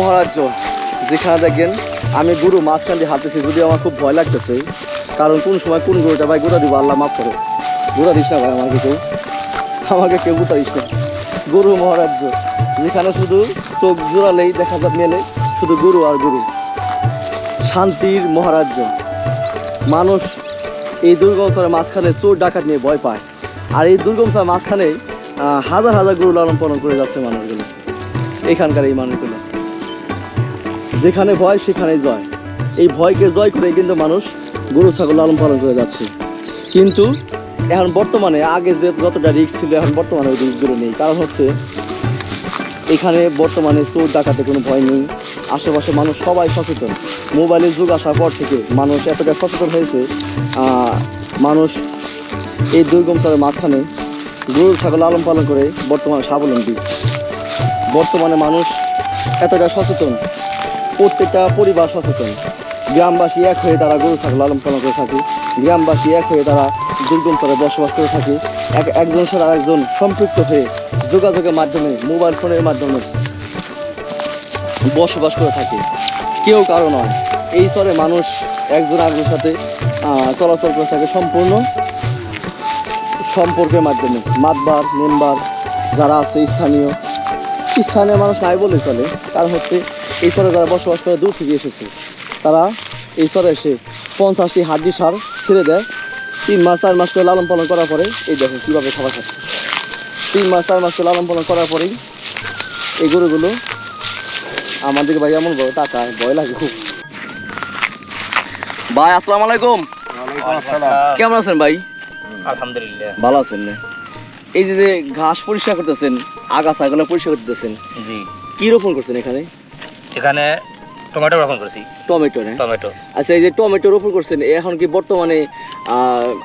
মহারাজ যেখানে দেখেন আমি গুরু মাঝখান দিয়ে হাঁটতেছি যদি আমার খুব ভয় লাগতেছে, কারণ কোন সময় কোন গরুটা ভাই গোটা দিব, আল্লাহ মাফ করো। গোটা দিস না ভাই আমাকে কেউ। আমাকে কেউ গোটা দিস না। গুরু মহারাজ যেখানে শুধু চোখ জোড়ালেই দেখা যাবে মেলে, শুধু গুরু আর গুরু। শান্তির মহারাজ্য, মানুষ এই দুর্গম স্তরের মাঝখানে চোর ডাকাত নিয়ে ভয় পায়। আর এই দুর্গম স্তরের মাঝখানে হাজার হাজার গরু লালন পালন করে যাচ্ছে মানুষগুলো, এখানকার এই মানুষগুলো। যেখানে ভয়, সেখানেই জয়। এই ভয়কে জয় করে কিন্তু মানুষ গরু, ছাগল লালন পালন করে যাচ্ছে। কিন্তু এখন বর্তমানে, আগে যে যতটা রিস্ক ছিল, এখন বর্তমানে ওই রিস্কগুলো নেই। কারণ হচ্ছে, এখানে বর্তমানে চোর ডাকাতে কোনো ভয় নেই। আশেপাশে মানুষ সবাই সচেতন। মোবাইলের যুগ আসার পর থেকে মানুষ এতটা সচেতন হয়েছে মানুষ এই দুর্গম স্তরের মাঝখানে গরু, ছাগল লালন পালন করে বর্তমানে স্বাবলম্বী। বর্তমানে মানুষ এতটা সচেতন প্রত্যেকটা পরিবার সচেতন। গ্রামবাসী এক হয়ে তারা গরু, ছাগল লালন পালন করে থাকে। গ্রামবাসী এক হয়ে তারা দুর্গম স্তরে বসবাস করে থাকে। এক, একজন সাথে আরেকজন সম্পৃক্ত হয়ে যোগাযোগের মাধ্যমে মোবাইল ফোনের মাধ্যমে বসবাস করে থাকে। কেউ কারও নয়। এই স্তরে মানুষ একজন আরেকজনের সাথে চলাচল করে থাকে সম্পূর্ণ সম্পর্কের মাধ্যমে। মাতবার, মেম্বার যারা আছে, স্থানীয়। স্থানীয় মানুষ নাই বলে চলে। কারণ হচ্ছে এই স্তরে যারা বসবাস করে দূর থেকে এসেছে তারা এই স্তরে এসে পঞ্চাশটি হাড্ডি সার ছেড়ে দেয়। তিন মাস চার মাস করে লালন পালন করার পরে এই দেখো কীভাবে খাবার খাচ্ছে। তিন মাস চার মাস করে লালন পালন করার পরেই এই গরুগুলো আমাদের ভাই এমন বড় টাকায় ভয় লাগে খুব। ভাই আসসালামু আলাইকুম। কেমন আছেন ভাই? আলহামদুলিল্লাহ। ভালো আছেন না। এই যে যে ঘাস পরিষ্কার করতেছেন আগাছাগুলো পরিষ্কার করতেছেন জি। কি রোপণ করছেন এখানে? এখানে টমেটো রোপণ করেছি। টমেটো না টমেটো। আচ্ছা এই যে টমেটো রোপণ করছেন এখন কি বর্তমানে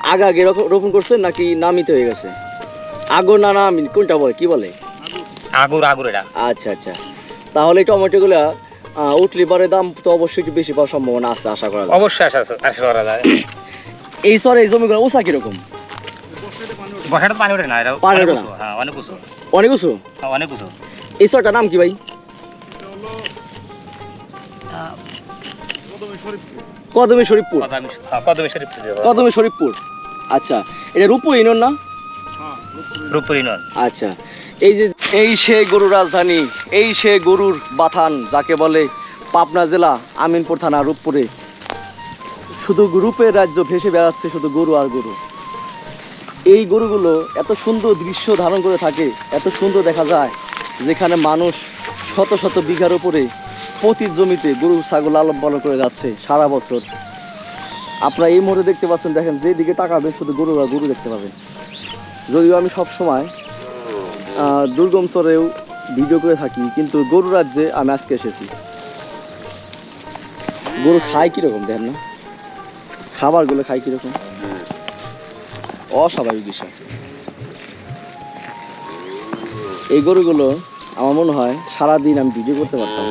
আগে আগে রোপ- রোপণ করছেন নাকি নামিতে হয়ে গেছে? আগো না নামি কোনটা বলে কি বলে? আগুর আগুর এটা। আচ্ছা আচ্ছা। তাহলে টমেটোগুলো উঠলে পরে দাম তো অবশ্যই একটু বেশি পাওয়ার সম্ভাবনা আছে আশা করা যায়। অবশ্যই আশা আশা করা যায়। এই সরে এই জমিগুলো উঁচা কীরকম? বসাটা পানি ওঠে না এটা পানি অনেক ওঠে না? উঁচু, হ্যাঁ অনেক উঁচু। অনেক উঁচু? হ্যাঁ, অনেক উঁচু। এই সরটার নাম কি ভাই? কদমে শরীফপুর কদমি হ্যাঁ, কদমি শরীফ কদমে শরীফপুর আচ্ছা এটা রূপপুর ইউনিয়ন না? রূপপুরি আচ্ছা এই যে এই সে গরুর রাজধানী এই সে গরুর বাথান যাকে বলে পাবনা জেলা আমিনপুর থানা রূপপুরে। শুধু রূপের রাজ্য ভেসে বেড়াচ্ছে শুধু গরু আর গরু। এই গরুগুলো এত সুন্দর দৃশ্য ধারণ করে থাকে এত সুন্দর দেখা যায় যেখানে মানুষ শত শত বিঘার উপরে প্রতি জমিতে গরু, ছাগল লালন পালন করে যাচ্ছে সারা বছর। আপনারা এই মুহূর্তে দেখতে পাচ্ছেন, দেখেন, যেদিকে তাকাবেন, শুধু গরু আর গরু দেখতে পাবেন। যদিও আমি সব সময় দুর্গম স্তরেও ভিডিও করে থাকি, কিন্তু গরু রাজ্যে আমি আজকে এসেছি। গরু খায় কীরকম, দেখেন না? খাবারগুলো খায় কীরকম? অস্বাভাবিক বিষয়। এই গরুগুলো, আমার মনে হয় সারাদিন আমি ভিডিও করতে পারতাম।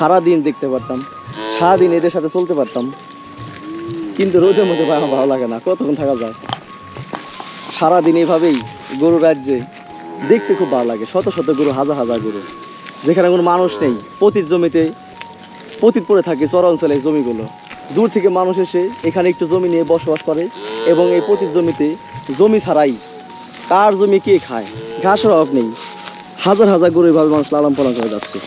সারাদিন দেখতে পারতাম, সারাদিন এদের সাথে চলতে পারতাম। কিন্তু রোদের মধ্যে ভাই আমার ভালো লাগে না, কতক্ষণ থাকা যায়? সারাদিন এইভাবেই গরু রাজ্যে দেখতে খুব ভালো লাগে, শত শত গরু, হাজার হাজার গরু। যেখানে কোনো মানুষ নেই, পতিত জমিতে, পতিত পড়ে থাকে চর অঞ্চলে এই জমিগুলো। দূর থেকে মানুষ এসে এখানে একটু জমি নিয়ে বসবাস করে এবং এই পতিত জমিতে জমি ছাড়াই কার জমি কে খায়, ঘাসের অভাব নেই। হাজার হাজার গরু এভাবে মানুষ লালন পালন করে যাচ্ছে।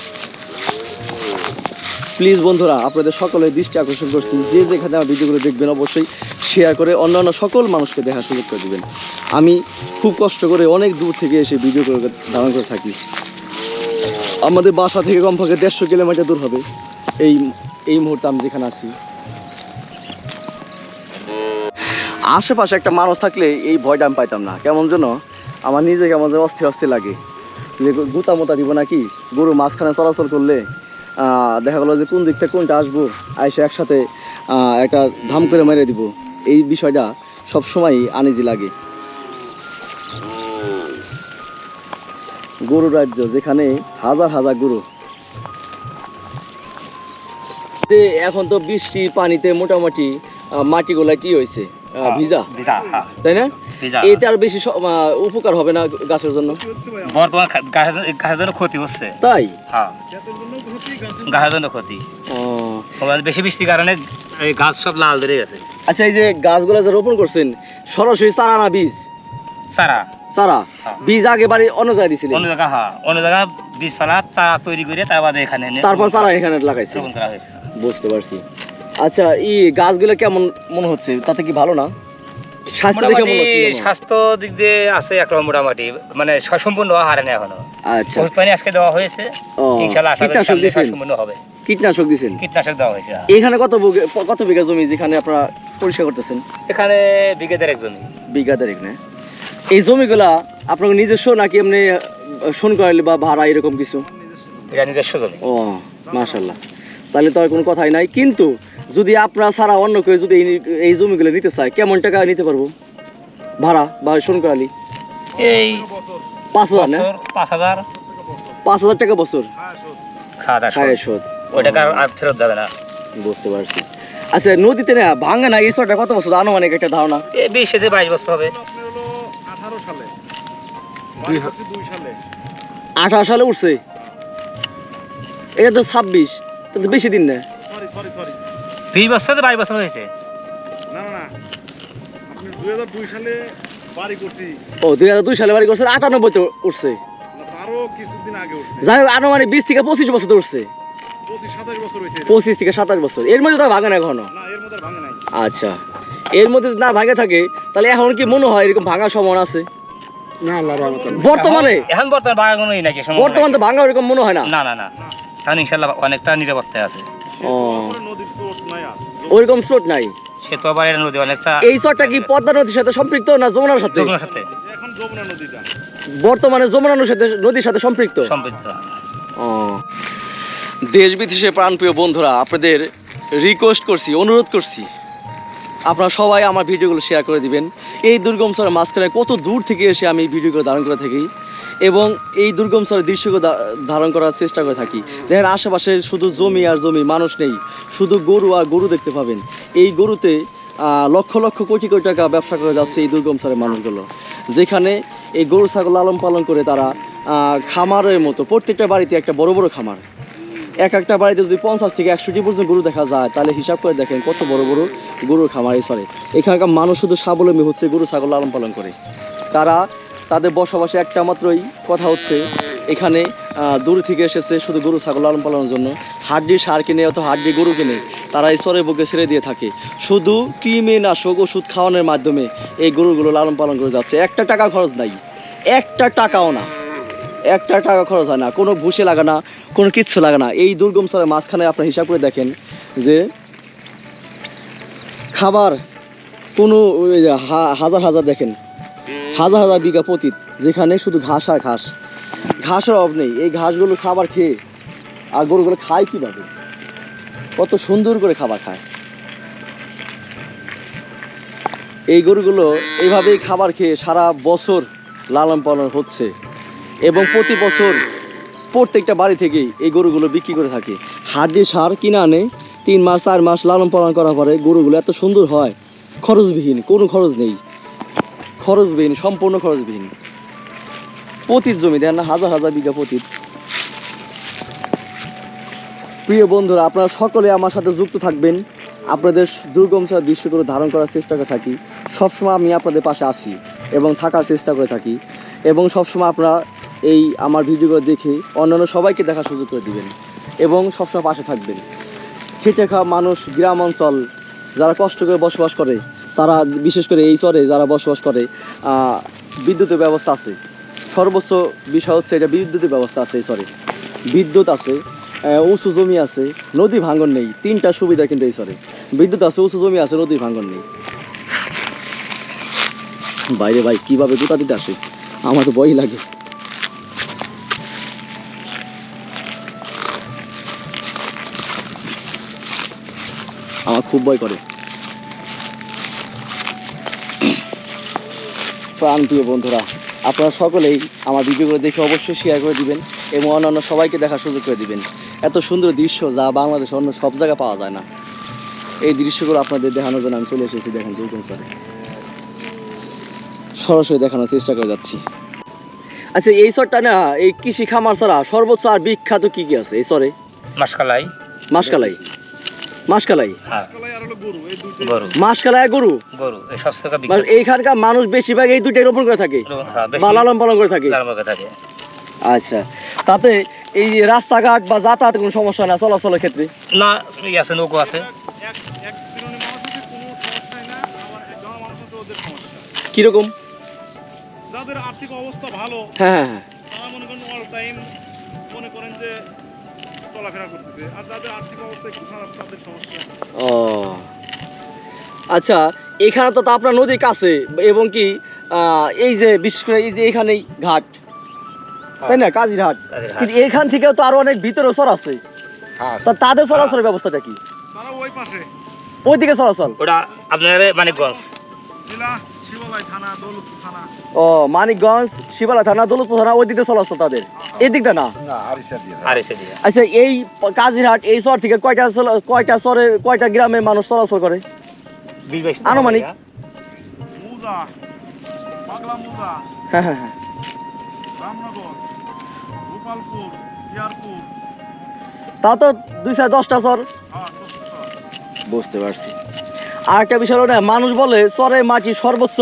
প্লিজ বন্ধুরা, আপনাদের সকলের দৃষ্টি আকর্ষণ করছি। যে যেখানে আমার ভিডিওগুলো দেখবেন অবশ্যই শেয়ার করে অন্যান্য সকল মানুষকে দেখার সুযোগ করে দিবেন। আমি খুব কষ্ট করে অনেক দূর থেকে এসে ভিডিও করে ধারণ করে থাকি। আমাদের বাসা থেকে কমপক্ষে দেড়শো কিলোমিটার দূর হবে। এই এই মুহূর্তে আমি যেখানে আছি। আশেপাশে একটা মানুষ থাকলে এই ভয়টা আমি পাইতাম না। কেমন যেন আমার নিজেকে যেন অস্থির অস্থির লাগে। যে গুতা মোতা দিব নাকি? গরু মাঝখানে চলাচল করলে দেখা গেলো যে কোন দিক থেকে কোনটা আসব, আইসে একসাথে একটা ধাম করে মেরে দিব। এই বিষয়টা সবসময় আনিজি লাগে। গরু রাজ্য, যেখানে হাজার হাজার গরু। এখন তো বৃষ্টি পানিতে মোটামুটি মাটিগুলা কি হয়েছে ভিজা। ভিজা হ্যাঁ। তাই না? এতে আর বেশি উপকার হবে না গাছের জন্য। বর্তমান গাছের জন্য ক্ষতি হচ্ছে। তাই? হ্যাঁ। গাছের জন্য ক্ষতি। ও, বেশি বৃষ্টির কারণে এই গাছ সব লাল ধরে গেছে। আচ্ছা এই যে গাছগুলো যে রোপণ করছেন সরাসরি চারা না বীজ? চারা। চারা? হ্যাঁ। বীজ আগে বাড়ি অন্য জায়গায় দিছিলেন? অন্য জায়গা হ্যাঁ। অন্য জায়গা বীজ ফেলা চারা তৈরি করে তার বাদে এখানে তারপর চারা এখানে লাগাইছে। বুঝতে পারছি। আচ্ছা এই গাছগুলো কেমন মনে হচ্ছে? তাতে কি ভালো না? স্বাস্থ্য দেখে মনে হচ্ছে স্বাস্থ্য দিক দিয়ে আছে একরকম মোটামুটি মানে সম্পূর্ণ হারে না এখনও। আচ্ছা। ওষুধ পানি আজকে দেওয়া হয়েছে। ও আশা করি কীটনাশক সামনে সম্পূর্ণ হবে। কীটনাশক দিছেন কীটনাশক দেওয়া হয়েছে হ্যাঁ। এখানে কত কত বিঘা জমি যেখানে আপনারা পরিষ্কার করতেছেন? এখানে বিঘে দেড়েক জমি। বিঘা দেড়েক না? এই জমিগুলা আপনার নিজস্ব নাকি এমনি শোন করাইলে বা ভাড়া এরকম কিছু? এটা নিজস্ব জমি। ও মাশাল্লাহ তাহলে তো আর কোনো কথাই নাই। কিন্তু যদি আপনারা ছাড়া অন্য কেউ যদি এই- জমিগুলো নিতে চায় কেমন টাকা নিতে পারব? ভাড়া বা শোন করালি এই পাঁচ হাজার না? পাঁচ হাজার। পাঁচ হাজার টাকা বছর? খায়। শোধ ওই টাকা আর- ফেরত যাবে না। বুঝতে পারছি। আচ্ছা নদীতে না ভাঙে না এই চরটা কত বছর? আনুমানিক একটা ধারণা। বিশ থেকে বাইশ বছর হবে। আঠারো সালে আঠারো সালে উঠছে। এটা তো ছাব্বিশ তাহলে বেশি দিন না। সরি সরি সরি বিশ বছর বাইশ বছর হয়েছে। না না না। আপনি দুই হাজার দুই সালে বাড়ি করছি। ও দুই হাজার দুই সালে বাড়ি করছে আটানব্বই তো উঠছে। না তারও কিছুদিন আগে উঠছে। যাই হোক আনুমানিক বিশ থেকে পঁচিশ বছর তো উঠছে। পঁচিশ সাতাশ বছর হয়েছে পঁচিশ থেকে সাতাশ বছর। এর মধ্যে তো ভাঙে না এখনও? না এর মধ্যে আর ভাঙে নাই। আচ্ছা। এর মধ্যে যদি না ভাঙে থাকে তাহলে এখন কি মনে হয় এরকম ভাঙার সম্ভাবনা আছে? না বর্তমানে? এখন- বর্তমান নাকি তো ভাঙা ওরকম মনে হয় না? না না না। এখন ইনশাল্লাহ অনেকটা নিরাপত্তায় আছে। ও। ওইরকম স্রোত নাই। সে তো আবার নদী অনেকটা এই চরটা কি পদ্মা নদীর সাথে সম্পৃক্ত না যমুনার সাথে? যমুনার সাথে। এখন যমুনা নদীটা বর্তমানে যমুনা নদীর সাথে নদীর সাথে সম্পৃক্ত? সমৃদ্ধ ও। দেশ বিদেশে প্রাণপ্রিয় বন্ধুরা আপনাদের রিকোয়েস্ট করছি অনুরোধ করছি আপনারা সবাই আমার ভিডিওগুলো শেয়ার করে দিবেন। এই দুর্গম চরের মাঝখানে কত দূর থেকে এসে আমি এই ভিডিওগুলো ধারণ করে থাকি? এবং এই দুর্গম দৃশ্যগুলো ধা- ধারণ করার চেষ্টা করে থাকি। দেখেন আশেপাশে শুধু জমি আর জমি, মানুষ নেই। শুধু গরু আর গরু দেখতে পাবেন। এই গরুতে লক্ষ লক্ষ কোটি কোটি টাকা ব্যবসা করে যাচ্ছে এই দুর্গম চরের মানুষগুলো। যেখানে এই গরু, ছাগল লালন পালন করে তারা খামারের মতো, প্রত্যেকটা বাড়িতে একটা বড় বড় খামার। এক একটা বাড়িতে যদি পঞ্চাশ থেকে একশোটি পর্যন্ত গরু দেখা যায়, তাহলে হিসাব করে দেখেন কত বড় বড় গরুর খামার এই সরে এখানকার মানুষ শুধু স্বাবলম্বী হচ্ছে গরু, ছাগল লালন পালন করে। তারা তাদের বসবাসে একটা মাত্রই কথা হচ্ছে। এখানে দূর থেকে এসেছে শুধু গরু, ছাগল লালন পালনের জন্য। হাড্ডি সার কিনে অথবা হাড্ডি গরু কিনে তারা এই সরে বুকে ছেড়ে দিয়ে থাকে। শুধু কৃমিনাশক ওষুধ খাওয়ানোর মাধ্যমে এই গরুগুলো লালন পালন করে যাচ্ছে। একটা টাকা খরচ নাই। একটা টাকাও না। একটা টাকা খরচ হয় না। কোনো ভুসে লাগে না, কোনো কিচ্ছু লাগে না। এই দুর্গম স্তরের মাঝখানে আপনার হিসাব করে দেখেন যে খাবার কোনো হাজার হাজার দেখেন। হাজার হাজার বিঘা পতিত, যেখানে শুধু ঘাস আর ঘাস। ঘাসের অভাব নেই, এই ঘাসগুলো খাবার খেয়ে, আর গরুগুলো খায় কীভাবে? কত সুন্দর করে খাবার খায়। এই গরুগুলো এইভাবেই খাবার খেয়ে সারা বছর লালন পালন হচ্ছে। এবং প্রতি বছর প্রত্যেকটা বাড়ি থেকেই এই গরুগুলো বিক্রি করে থাকে। হাড্ডি সার কিনে আনে, তিন মাস, চার মাস লালন পালন করার পরে গরুগুলো এত সুন্দর হয়। খরচবিহীন, কোনো খরচ নেই। খরচবিহীন, সম্পূর্ণ খরচবিহীন। পতিত জমি দেন না, হাজার হাজার বিঘা পতিত। প্রিয় বন্ধুরা, আপনারা সকলে আমার সাথে যুক্ত থাকবেন। আপনাদের দুর্গম ছাড়া দৃশ্যগুলো ধারণ করার চেষ্টা করে থাকি। সবসময় আমি আপনাদের পাশে আসি এবং থাকার চেষ্টা করে থাকি। এবং সবসময় আপনারা এই আমার ভিডিওগুলো দেখে অন্যান্য সবাইকে দেখার সুযোগ করে দিবেন এবং সবসময় পাশে থাকবেন। খেটে খাওয়া মানুষ, গ্রাম অঞ্চল, যারা কষ্ট করে বসবাস করে তারা বিশেষ করে এই চরে যারা বসবাস করে বিদ্যুতের ব্যবস্থা আছে। সর্বোচ্চ বিষয় হচ্ছে এটা বিদ্যুতের ব্যবস্থা আছে এই চরে। বিদ্যুৎ আছে উঁচু জমি আছে, নদী ভাঙন নেই, তিনটা সুবিধা কিন্তু এই চরে। বিদ্যুৎ আছে, উঁচু জমি আছে, নদী ভাঙন নেই। বাইরে ভাই, কীভাবে গুতা দিতে আসে? আমার তো ভয় লাগে। আমার খুব ভয় করে। প্রাণ প্রিয় বন্ধুরা আপনারা সকলেই আমার ভিডিওগুলো দেখে অবশ্যই শেয়ার করে দিবেন এবং অন্যান্য সবাইকে দেখার সুযোগ করে দিবেন। এত সুন্দর দৃশ্য যা বাংলাদেশে অন্য সব জায়গায় পাওয়া যায় না। এই দৃশ্যগুলো আপনাদের দেখানোর জন্য আমি চলে এসেছি দেখেন দুর্গম চরে। সরাসরি দেখানোর চেষ্টা করে যাচ্ছি। আচ্ছা এই চরটা না এই কৃষি খামার ছাড়া সর্বোচ্চ আর বিখ্যাত কি কি আছে? এই চরে? মাসকালাই। মাসকালাই। মাসকালাই? হ্যাঁ। কলাই আর হলো গরু এই দুইটাই গরু মাসকালাই গরু গরু মানে এইখানকার মানুষ বেশিরভাগ এই দুইটাই রোপণ করে থাকে? হ্যাঁ, বা লালন পালন করে থাকে? আচ্ছা। তাতে এই রাস্তাঘাট বা যাতায়াত কোনো সমস্যা না চলাচলের ক্ষেত্রে? না আছে নৌকো আছে। কীরকম? যাদের আর্থিক অবস্থা ভালো হ্যাঁ হ্যাঁ হ্যাঁ। মনে করেন অল টাইম মনে করেন যে চলাফেরা করতেছে। আর যাদের আর্থিক অবস্থা একটু খারাপ তাদের সমস্যা। ও। আচ্ছা এখানে তো তো আপনার নদীর কাছে এবং কি আহ, এই যে বিশেষ করে এই যে এখানেই ঘাট তাই না? কাজিরহাট। কিন্তু এখান থেকেও তো আরও অনেক ভিতরে চর আছে। তা তাদের চলাচলের ব্যবস্থাটা কি? তারা ওই পাশে। ওইদিকে চলাচল? ওটা আপনার মানিকগঞ্জ ও মানিকগঞ্জ শিবালা থানা দৌলতপুর থানা ওই দিকে চলাচল তাদের। এদিকটা না? আর এসে দিয়ে আচ্ছা এই কাজিরহাট এই চর থেকে কয়টা কয়টা চরের কয়টা গ্রামে মানুষ চলাচল করে? আনুমানিক। হ্যাঁ হ্যাঁ হ্যাঁ। তা তো দুই চার দশটা চর হ্যাঁ বুঝতে পারছি। আর একটা বিষয় হলো না মানুষ বলে চরে মাটি সর্বোচ্চ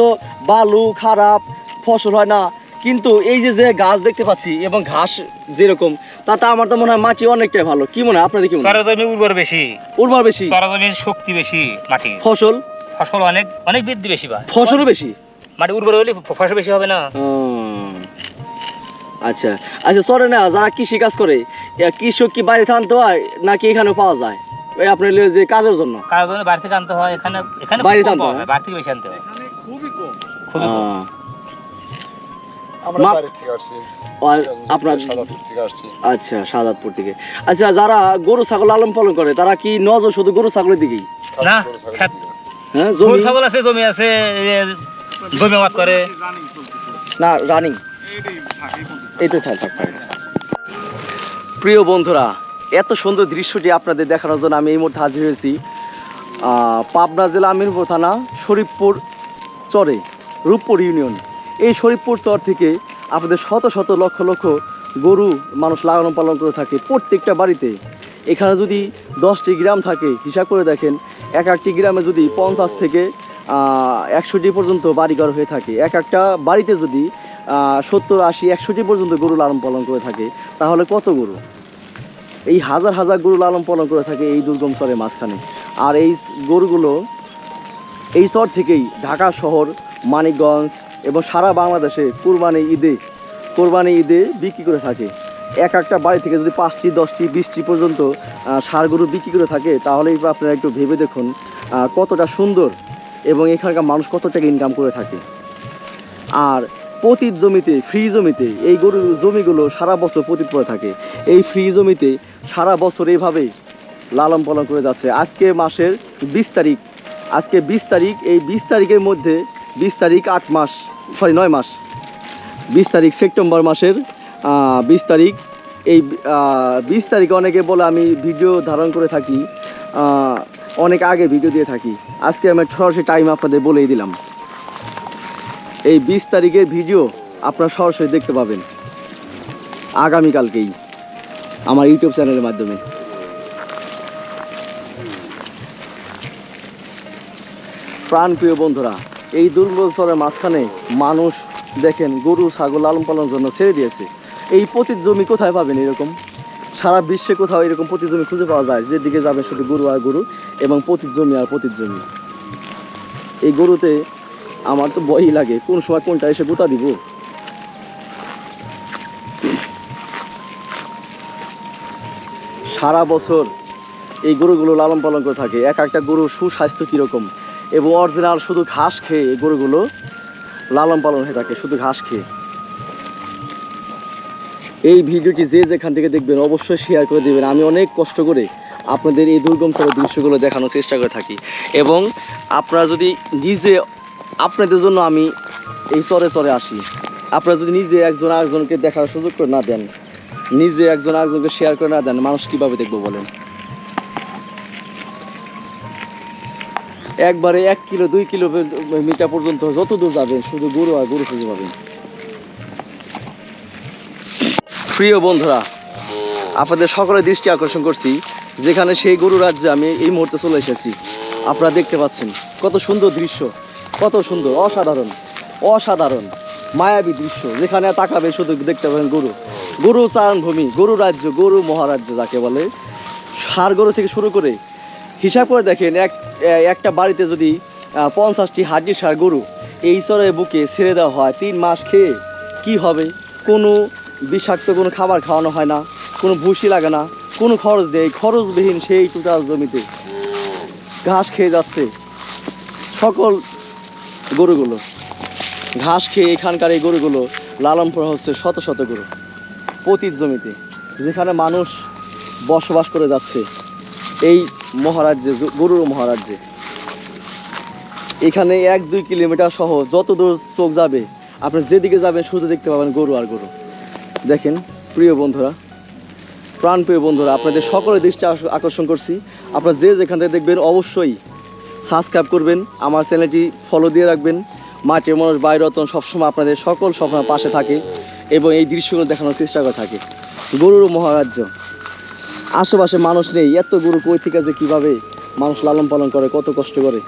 বালু খারাপ ফসল হয় না। কিন্তু এই যে যে গাছ দেখতে পাচ্ছি এবং ঘাস যেরকম তাতে আমার তো মনে হয় মাটি অনেকটাই ভালো। কি মনে হয়? আপনাদের কি মনে হয়? জমি উর্বর বেশি। উর্বর বেশি? জমির শক্তি বেশি মাটি। ফসল? ফসল অনেক অনেক বৃদ্ধি বেশি পায় ফসলও বেশি? মাটি উর্বর হলে ফসল বেশি হবে না। আচ্ছা। আচ্ছা চরে না যারা কৃষি কাজ করে কৃষক কি বাইরে থানতে হয় নাকি এখানেও পাওয়া যায়? ওই আপনার যে কাজের জন্য কারণ জন্য বাড়ি থেকে আনতে হয় এখানে এখানে বাইরে কম আনতে হয়? বাড়ি থেকে বেশি আনতে হয় খুবই কম খুবই কম। আমরা বাড়ি থেকে আসছি আপনার সাদাপুর থেকে আসছি আচ্ছা সাদাতপুর থেকে আচ্ছা যারা গরু ছাগল লালন পালন করে তারা কি নজর শুধু গরু ছাগলের দিকেই না, হ্যাঁ। দিকে। হ্যাঁ জমি ছাগল আছে জমি আছে জমি আবাদ করে না রানিং এইটাই এই তো থাক থাক থাক। প্রিয় বন্ধুরা এত সুন্দর দৃশ্যটি আপনাদের দেখানোর জন্য আমি এই মুহূর্তে হাজির হয়েছি পাবনা জেলা আমিরপুর থানা, শরীফপুর চরে, রূপপুর ইউনিয়ন। এই শরীফপুর চর থেকে আপনাদের শত শত লক্ষ লক্ষ গরু মানুষ লালন পালন করে থাকে প্রত্যেকটা বাড়িতে। এখানে যদি দশটি গ্রাম থাকে, হিসাব করে দেখেন, এক একটি গ্রামে যদি পঞ্চাশ থেকে একশোটি পর্যন্ত বাড়িঘর হয়ে থাকে। এক একটা বাড়িতে যদি সত্তর, আশি, একশোটি পর্যন্ত গরু লালন পালন করে থাকে, তাহলে কত গরু? এই হাজার হাজার গরু লালন পালন করে থাকে এই দুর্গম চরের মাঝখানে। আর এই গরুগুলো এই চর থেকেই ঢাকা শহর, মানিকগঞ্জ এবং সারা বাংলাদেশে কোরবানি ঈদে কোরবানি ঈদে বিক্রি করে থাকে। এক একটা বাড়ি থেকে যদি পাঁচটি, দশটি, বিশটি পর্যন্ত ষাঁড় গরু বিক্রি করে থাকে তাহলে আপনারা একটু ভেবে দেখুন কতটা সুন্দর এবং এখানকার মানুষ কত টাকা ইনকাম করে থাকে। আর পতিত জমিতে, ফ্রি জমিতে এই গরু জমিগুলো সারা বছর পতিত পড়ে থাকে। এই ফ্রি জমিতে সারা বছর এইভাবে লালন পালন করে যাচ্ছে। আজকে মাসের বিশ তারিখ। আজকে বিশ তারিখ, এই বিশ তারিখের মধ্যে, বিশ তারিখ আট মাস সরি নয় মাস। বিশ তারিখ সেপ্টেম্বর মাসের বিশ তারিখ। এই বিশ তারিখে অনেকে বলে আমি ভিডিও ধারণ করে থাকি অনেক আগে ভিডিও দিয়ে থাকি। আজকে আমি সরাসরি টাইম আপনাদের বলেই দিলাম। এই বিশ তারিখের ভিডিও আপনারা সরাসরি দেখতে পাবেন। আগামীকালকেই আমার ইউটিউব চ্যানেলের মাধ্যমে। প্রাণপ্রিয় বন্ধুরা, এই দুর্বলতরের মাঝখানে মানুষ দেখেন গরু, ছাগল লালন পালনের জন্য ছেড়ে দিয়েছে। এই পতিত জমি কোথায় পাবেন এরকম? সারা বিশ্বে কোথাও এরকম পতিত জমি খুঁজে পাওয়া যায় যেদিকে যাবে শুধু গরু আর গরু এবং পতিত জমি আর পতিত জমি। এই গরুতে আমার তো ভয়ই লাগে। কোন সময় কোনটা এসে গুতা দিব? সারা বছর এই গরুগুলো লালন পালন করে থাকে। এক একটা গরুর সুস্বাস্থ্য কীরকম? এবং অরিজিনাল শুধু ঘাস খেয়ে এই গরুগুলো লালন পালন হয়ে থাকে, শুধু ঘাস খেয়ে। এই ভিডিওটি যে যেখান থেকে দেখবেন অবশ্যই শেয়ার করে দেবেন। আমি অনেক কষ্ট করে আপনাদের এই দুর্গম চরের দৃশ্যগুলো দেখানোর চেষ্টা করে থাকি। এবং আপনারা যদি নিজে আপনাদের জন্য আমি এই চরে চরে আসি। আপনারা যদি নিজে একজন আরেকজনকে দেখার সুযোগ করে না দেন, নিজে একজন আরেকজনকে শেয়ার করে না দেন, মানুষ কীভাবে দেখব বলেন? একবারে এক কিলো, দুই কিলো মিটার পর্যন্ত যত দূর যাবেন, শুধু গরু আর গরু খুঁজে পাবেন। প্রিয় বন্ধুরা, আপনাদের সকলের দৃষ্টি আকর্ষণ করছি, যেখানে সেই গরু রাজ্যে আমি এই মুহূর্তে চলে এসেছি। আপনারা দেখতে পাচ্ছেন কত সুন্দর দৃশ্য। কত সুন্দর, অসাধারণ অসাধারণ, মায়াবী দৃশ্য। যেখানে তাকাবে শুধু দেখতে পাবেন গরু। গরু চারণভূমি গরু রাজ্য, গরু মহারাজ্য যাকে বলে। সার গরু থেকে শুরু করে হিসাব করে দেখেন, এক একটা বাড়িতে যদি পঞ্চাশটি হাড্ডি সার গরু এই চরের বুকে ছেড়ে দেওয়া হয়, তিন মাস খেয়ে কি হবে? কোনো বিষাক্ত কোনো খাবার খাওয়ানো হয় না, কোনো ভুসি লাগে না, কোনো খরচ দেয় খরচবিহীন সেই টোটাল জমিতে ঘাস খেয়ে যাচ্ছে। সকল গরুগুলো। ঘাস খেয়ে এখানকার এই গরুগুলো লালন পালন হচ্ছে শত শত গরু। পতিত জমিতে, যেখানে মানুষ বসবাস করে যাচ্ছে এই মহারাজ্যে গরুর মহারাজ্যে। এখানে এক দুই কিলোমিটার সহ যত দূর চোখ যাবে, আপনি যেদিকে যাবেন শুধু দেখতে পাবেন গরু আর গরু। দেখেন, প্রিয় বন্ধুরা, প্রাণপ্রিয় বন্ধুরা, আপনাদের সকলের দৃষ্টি আকর্ষণ করছি। আপনারা যে যেখান থেকে দেখবেন, অবশ্যই সাবস্ক্রাইব করবেন, আমার চ্যানেলটি ফলো দিয়ে রাখবেন। মাটির মানুষ বাইরতন সবসময় আপনাদের সকল সবসময় পাশে থাকে এবং এই দৃশ্যগুলো দেখানোর চেষ্টা করে থাকে। গরুর মহারাজ্য, আশেপাশে মানুষ নেই, এত গরু কই থেকে যে কীভাবে মানুষ লালন পালন করে, কত কষ্ট করে।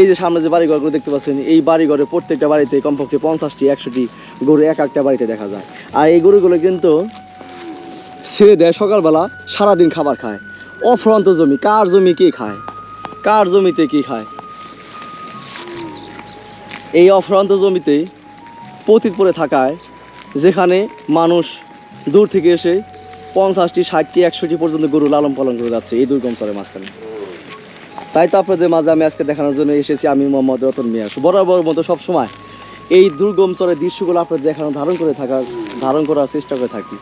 এই যে সামনে যে বাড়িঘরগুলো দেখতে পাচ্ছেন, এই বাড়িঘরে প্রত্যেকটা বাড়িতে কমপক্ষে পঞ্চাশটি, একশোটি গরু এক একটা বাড়িতে দেখা যায়। আর এই গরুগুলো কিন্তু ছেড়ে দেয় সকালবেলা, সারাদিন খাবার খায়। অফ্রন্ত জমি, কার জমি কে খায়? কার জমিতে কি খায়? এই অফ্রান্ত জমিতে পতিত পড়ে থাকায়, যেখানে মানুষ দূর থেকে এসে পঞ্চাশটি, ষাটটি, একশোটি পর্যন্ত গরু লালন পালন করে যাচ্ছে এই দুর্গম চরের মাঝখানে। তাই তো আপনাদের মাঝে আমি আজকে দেখানোর জন্য এসেছি আমি মোহাম্মদ রতন মিয়া। বরাবর মতো সবসময় এই দুর্গম চরের দৃশ্যগুলো আপনাদের দেখানো, ধারণ করে থাকার, ধারণ করার চেষ্টা করে থাকি।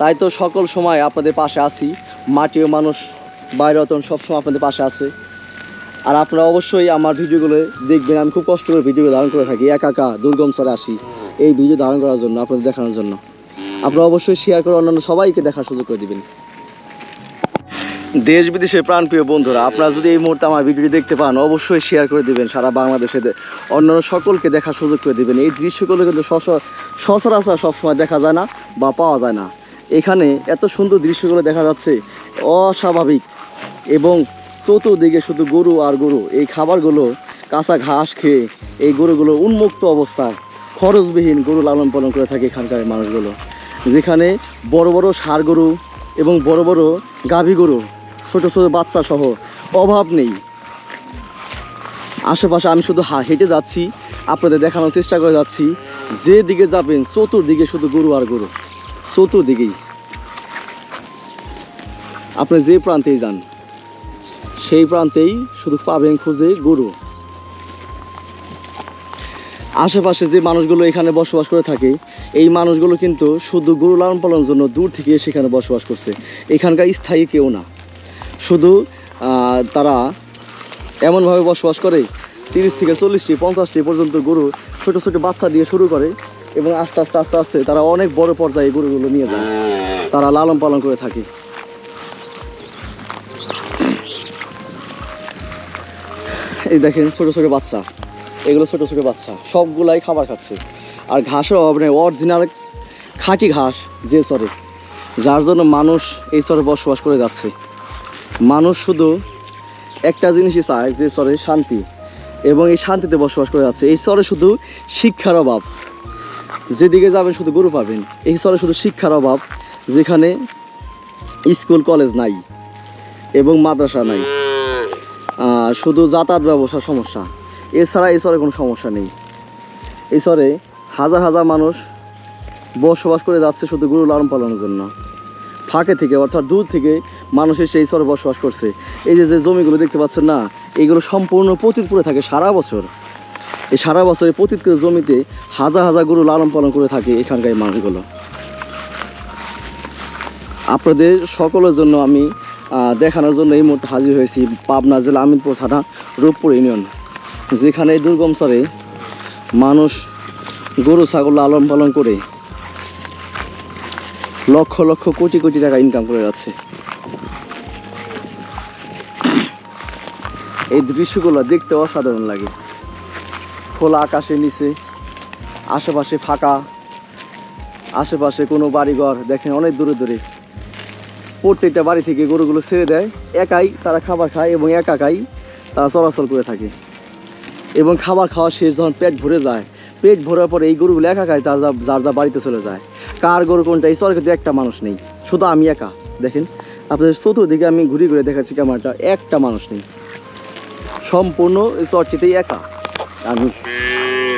তাই তো সকল সময় আপনাদের পাশে আছি। মাটিও মানুষ, বাইরে বাইরতন সবসময় আপনাদের পাশে আছে। আর আপনারা অবশ্যই আমার ভিডিওগুলো দেখবেন। আমি খুব কষ্ট করে ভিডিও ধারণ করে থাকি। একা একা দুর্গম স্তরে আসি এই ভিডিও ধারণ করার জন্য, আপনাদের দেখানোর জন্য। আপনারা অবশ্যই শেয়ার করে অন্যান্য সবাইকে দেখার সুযোগ করে দিবেন। দেশ বিদেশের প্রাণপ্রিয় বন্ধুরা, আপনারা যদি এই মুহূর্তে আমার ভিডিওটি দেখতে পান, অবশ্যই শেয়ার করে দিবেন। সারা বাংলাদেশে অন্যান্য সকলকে দেখার সুযোগ করে দিবেন। এই দৃশ্যগুলো কিন্তু সচ- সচরাচর সবসময় দেখা যায় না বা পাওয়া যায় না। এখানে এত সুন্দর দৃশ্যগুলো দেখা যাচ্ছে, অস্বাভাবিক এবং চতুর্দিকে শুধু গরু আর গরু। এই খাবারগুলো কাঁচা ঘাস খেয়ে এই গরুগুলো উন্মুক্ত অবস্থায় খরচবিহীন গরু লালন পালন করে থাকে এখানকার মানুষগুলো। যেখানে বড় বড় ষাঁড় গরু এবং বড় বড় গাভী গরু, ছোট ছোট বাচ্চা সহ অভাব নেই। আশেপাশে আমি শুধু হা- হেঁটে যাচ্ছি, আপনাদের দেখানোর চেষ্টা করে যাচ্ছি। যে দিকে যাবেন, চতুর্দিকে শুধু গরু আর গরু। চতুর্দিকেই। আপনি যে প্রান্তেই যান সেই প্রান্তেই শুধু পাবেন খুঁজে গরু। আশেপাশে যে মানুষগুলো এখানে বসবাস করে থাকে, এই মানুষগুলো কিন্তু শুধু গরু লালন পালনের জন্য দূর থেকে সেখানে বসবাস করছে। এখানকার স্থায়ী কেউ না। শুধু তারা এমনভাবে বসবাস করে, তিরিশ থেকে চল্লিশটি, পঞ্চাশটি পর্যন্ত গরু ছোট ছোট বাচ্চা দিয়ে শুরু করে এবং আস্তে আস্তে আস্তে আস্তে তারা অনেক বড় পর্যায়ে গরুগুলো নিয়ে যায়। তারা লালন পালন করে থাকে। এই দেখেন ছোট ছোট বাচ্চা। এগুলো ছোট ছোট বাচ্চা। সবগুলাই খাবার খাচ্ছে। আর ঘাসের অভাব নেই। অরিজিনাল খাঁটি ঘাস, যে চরে। যার জন্য মানুষ এই চরে বসবাস করে যাচ্ছে। মানুষ শুধু একটা জিনিসই চায়, যে চরে শান্তি। এবং এই শান্তিতে বসবাস করে যাচ্ছে। এই চরে শুধু শিক্ষার অভাব। যেদিকে যাবেন শুধু গরু পাবেন। এই চরে শুধু শিক্ষার অভাব, যেখানে স্কুল, কলেজ নাই এবং মাদ্রাসা নাই। শুধু যাতায়াত ব্যবস্থার সমস্যা। এছাড়া এই চরে কোনো সমস্যা নেই। এই চরে হাজার হাজার মানুষ বসবাস করে যাচ্ছে শুধু গরু লালন পালনের জন্য। ফাঁকে থেকে অর্থাৎ দূর থেকে মানুষ এসে এই চরে বসবাস করছে। এই যে যে জমিগুলো দেখতে পাচ্ছেন না এইগুলো সম্পূর্ণ পতিত পড়ে থাকে সারা বছর। এই সারা বছর এই পতিত জমিতে হাজার হাজার গরু লালন পালন করে থাকে এখানকার মানুষগুলো। আপনাদের সকলের জন্য আমি দেখানোর জন্য এই মুহূর্তে হাজির হয়েছি পাবনা জেলা আমিনপুর থানা রূপপুর ইউনিয়ন, যেখানে দুর্গম চরে মানুষ গরু, ছাগল লালন পালন করে লক্ষ লক্ষ কোটি কোটি টাকা ইনকাম করে যাচ্ছে। এই দৃশ্যগুলো দেখতে অসাধারণ লাগে। খোলা আকাশের নিচে, আশেপাশে ফাঁকা, আশেপাশে কোনো বাড়িঘর, দেখেন অনেক দূরে দূরে। প্রত্যেকটা বাড়ি থেকে গরুগুলো ছেড়ে দেয়। একাই তারা খাবার খায় এবং একাকাই তারা চলাচল করে থাকে। এবং খাবার খাওয়া শেষ যখন পেট ভরে যায়, পেট ভরার পরে এই গরুগুলো একা একাকাই তার যার যা বাড়িতে চলে যায়। কার গরু কোনটা? এই চরকাতে একটা মানুষ নেই, শুধু আমি একা। দেখেন, আপনাদের চতুর্দিকে আমি ঘুরে ঘুরে দেখাচ্ছি ক্যামেরাটা, একটা মানুষ নেই। সম্পূর্ণ এই চরটিতেই একা। আমি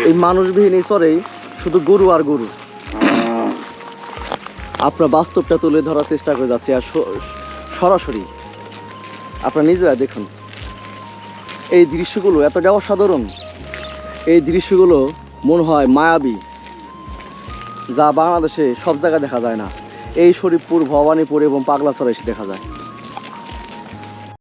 এই মানুষবিহীন এই চরেই শুধু গরু আর গরু। আপনার বাস্তবটা তুলে ধরার চেষ্টা করে যাচ্ছি আর সরাসরি আপনার নিজেরা দেখুন। এই দৃশ্যগুলো এতটা অসাধারণ। এই দৃশ্যগুলো মনে হয় মায়াবী, যা বাংলাদেশে সব জায়গায় দেখা যায় না। এই শরীফপুর, ভবানীপুর এবং পাগলাছড়া এসে দেখা যায়।